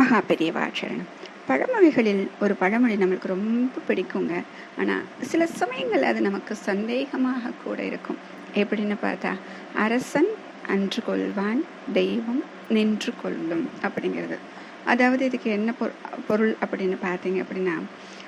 மகா பெரியவாச்சரணம் பழமொழிகளில் ஒரு பழமொழி நம்மளுக்கு ரொம்ப பிடிக்குங்க. ஆனால் சில சமயங்கள் அது நமக்கு சந்தேகமாக கூட இருக்கும். எப்படின்னு பார்த்தா அரசன் அன்று கொள்வான் தெய்வம் நின்று கொள்ளும் அப்படிங்கிறது. அதாவது இதுக்கு என்ன பொருள் அப்படின்னு பார்த்தீங்க அப்படின்னா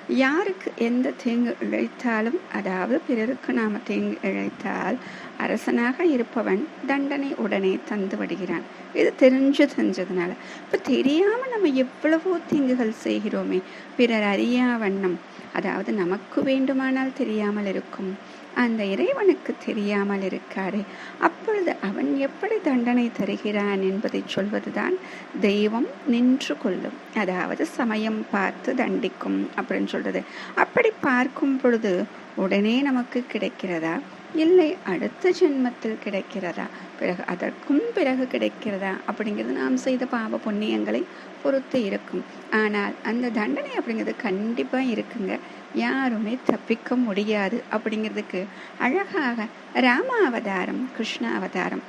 யாருக்கு எந்த தீங்கு இழைத்தாலும் அதாவது பிறருக்கு நாம் தீங்கு இழைத்தால் அரசனாக இருப்பவன் தண்டனை உடனே தந்து விடுகிறான். இது தெரிஞ்சு தெரிஞ்சதுனால. இப்போ தெரியாமல் நம்ம எவ்வளவோ தீங்குகள் செய்கிறோமே. பிறர் அறியா வண்ணம் அதாவது நமக்கு வேண்டுமானால் தெரியாமல் இருக்கும். அந்த இறைவனுக்கு தெரியாமல் இருக்காரே. அப்பொழுது அவன் எப்படி தண்டனை தருகிறான் என்பதை சொல்வதுதான் தெய்வம் நின்று கொள்ளும். அதாவது சமயம் பார்த்து தண்டிக்கும் அப்படின்னு சொல்றது. அப்படி பார்க்கும் பொழுது உடனே நமக்கு கிடைக்கிறதா? இல்லை அடுத்த ஜென்மத்தில் கிடைக்கிறதா? பிறகு அதற்கும் பிறகு கிடைக்கிறதா? அப்படிங்கிறது நாம் செய்த பாவ புண்ணியங்களை பொறுத்து இருக்கும். ஆனால் அந்த தண்டனை அப்படிங்கிறது கண்டிப்பாக இருக்குங்க. யாருமே தப்பிக்க முடியாது அப்படிங்கிறதுக்கு அழகாக ராம அவதாரம் கிருஷ்ண அவதாரம்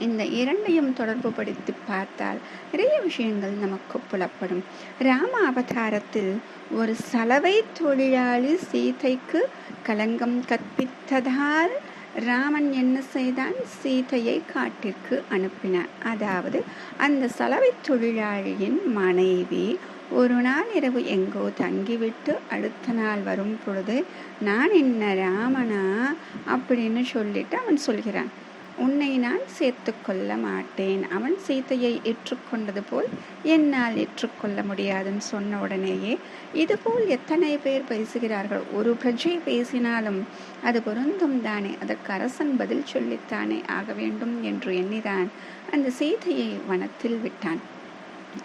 இந்த இரண்டையும் தொடர்பு படுத்தி பார்த்தால் நிறைய விஷயங்கள் நமக்கு புலப்படும். ராம அவதாரத்தில் ஒரு சலவை தொழிலாளி சீதைக்கு களங்கம் கற்பித்ததால் ராமன் என்ன செய்தான்? சீதையை காட்டிற்கு அனுப்பினார். அதாவது அந்த சலவை தொழிலாளியின் மனைவி ஒரு நாள் இரவு எங்கோ தங்கிவிட்டு அடுத்த நாள் வரும் பொழுது நான் என்ன ராமனா? அப்படின்னு சொல்லிட்டு அவன் சொல்கிறான். உன்னை நான் சேர்த்து கொள்ள மாட்டேன். அவன் சீதையை ஏற்றுக்கொண்டது போல் என்னால் ஏற்றுக்கொள்ள முடியாதுன்னு சொன்ன உடனேயே இதுபோல் எத்தனை பேர் பேசுகிறார்கள்? ஒரு பிரஜை பேசினாலும் அது பொருந்தும் தானே? அதற்கு அரசன் பதில் சொல்லித்தானே ஆக வேண்டும்? என்று எண்ணிதான். அந்த சீதையை வனத்தில் விட்டான்.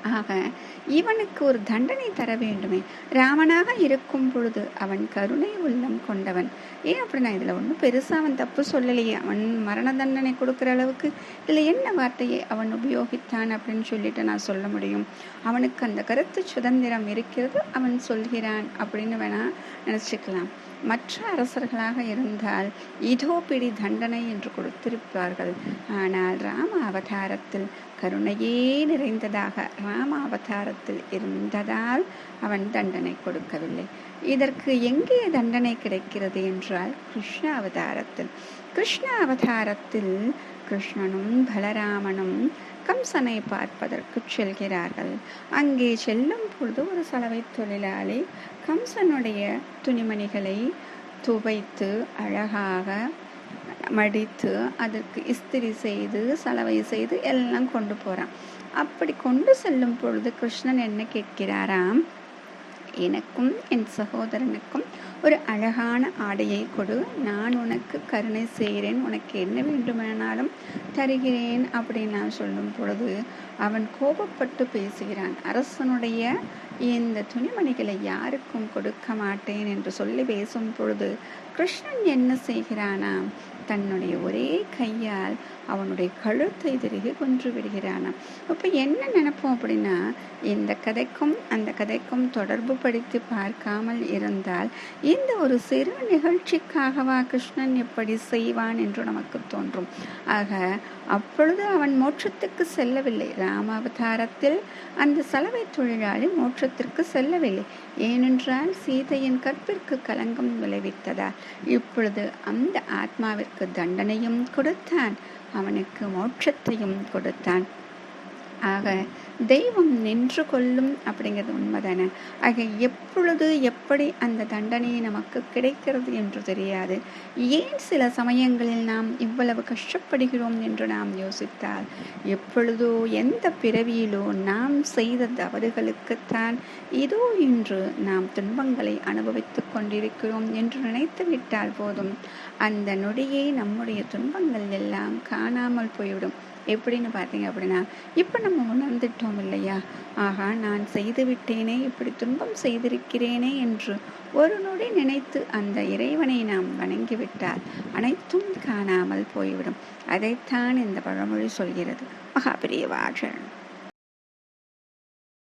ஆக இவனுக்கு ஒரு தண்டனை தர வேண்டுமே. ராமனாக இருக்கும் பொழுது அவன் கருணை உள்ளம் கொண்டவன். ஏன் அப்படி நான் இதில் ஒன்றும் பெருசாக அவன் தப்பு சொல்லலையே. அவன் மரண தண்டனை கொடுக்குற அளவுக்கு இதில் என்ன வார்த்தையை அவன் உபயோகித்தான் அப்படின்னு சொல்லிட்டு நான் சொல்ல முடியும். அவனுக்கு அந்த கருத்து சுதந்திரம் இருக்கிறது அவன் சொல்கிறான் அப்படின்னு வேணால் நினச்சிக்கலாம். மற்ற அரசர்களாக இருந்தால் இதோ பிடி தண்டனை என்று கொடுத்திருப்பார்கள். ஆனால் ராம அவதாரத்தில் கருணையே நிறைந்ததாக ராம அவதாரத்தில் இருந்ததால் அவன் தண்டனை கொடுக்கவில்லை. இதற்கு எங்கே தண்டனை கிடைக்கிறது என்றால் கிருஷ்ண அவதாரத்தில். கிருஷ்ண அவதாரத்தில் கிருஷ்ணனும் பலராமனும் கம்சனை பார்ப்பதற்கு செல்கிறார்கள். அங்கே செல்லும் பொழுது ஒரு சலவை தொழிலாளி கம்சனுடைய துணிமணிகளை துவைத்து அழகாக மடித்து அதற்கு இஸ்திரி செய்து சலவை செய்து எல்லாம் கொண்டு போகிறான் அப்படி கொண்டு செல்லும் பொழுது கிருஷ்ணன் என்ன கேட்கிறாராம்? எனக்கும் என் சகோதரனுக்கும் ஒரு அழகான ஆடையை கொடு. நான் உனக்கு கருணை செய்கிறேன். உனக்கு என்ன வேண்டுமானாலும் தருகிறேன் அப்படின்னு நான் சொல்லும் பொழுது அவன் கோபப்பட்டு பேசுகிறான். அரசனுடைய இந்த துணிமணிகளை யாருக்கும் கொடுக்க மாட்டேன் என்று சொல்லி பேசும் பொழுது கிருஷ்ணன் என்ன செய்கிறானாம்? தன்னுடைய ஒரே கையால் அவனுடைய கழுத்தை திருகி கொன்று விடுகிறானாம். அப்போ என்ன நினைப்போம் அப்படின்னா இந்த கதைக்கும் அந்த கதைக்கும் தொடர்பு படுத்தி பார்க்காமல் இருந்தால் இந்த ஒரு சிறு நிகழ்ச்சிக்காகவா கிருஷ்ணன் எப்படி செய்வான் என்று நமக்கு தோன்றும். ஆக அப்பொழுது அவன் மோட்சத்துக்கு செல்லவில்லை. ராமாவதாரத்தில் அந்த சலவை தொழிலாளி மோட்சத்திற்கு செல்லவில்லை. ஏனென்றால் சீதையின் கற்பிற்கு கலங்கம் விளைவித்ததால் இப்பொழுது அந்த ஆத்மாவிற்கு தண்டனையும் கொடுத்தான். அவனுக்கு மோட்சத்தையும் கொடுத்தான். ஆக தெய்வம் நின்று கொள்ளும் அப்படிங்கிறது உண்மைதானே? ஆக எப்பொழுது எப்படி அந்த தண்டனை நமக்கு கிடைக்கிறது என்று தெரியாது. ஏன் சில சமயங்களில் நாம் இவ்வளவு கஷ்டப்படுகிறோம் என்று நாம் யோசித்தால்? எப்பொழுதோ எந்த பிறவியிலோ நாம் செய்த தவறுகளுக்குத்தான் இதோ இன்று நாம் துன்பங்களை அனுபவித்துக் கொண்டிருக்கிறோம் என்று நினைத்து விட்டால் போதும். அந்த நொடியே நம்முடைய துன்பங்கள் எல்லாம் காணாமல் போய்விடும். எப்படின்னு பார்த்தீங்க அப்படின்னா இப்போ நம்ம உணர்ந்துட்டோம் இல்லையா? ஆகா நான் செய்து விட்டேனே இப்படி துன்பம் செய்திருக்கிறேனே என்று ஒரு நொடி நினைத்து அந்த இறைவனை நாம் வணங்கிவிட்டால் அனைத்தும் காணாமல் போய்விடும். அதைத்தான் இந்த பழமொழி சொல்கிறது. மகாபிரியவாஜன்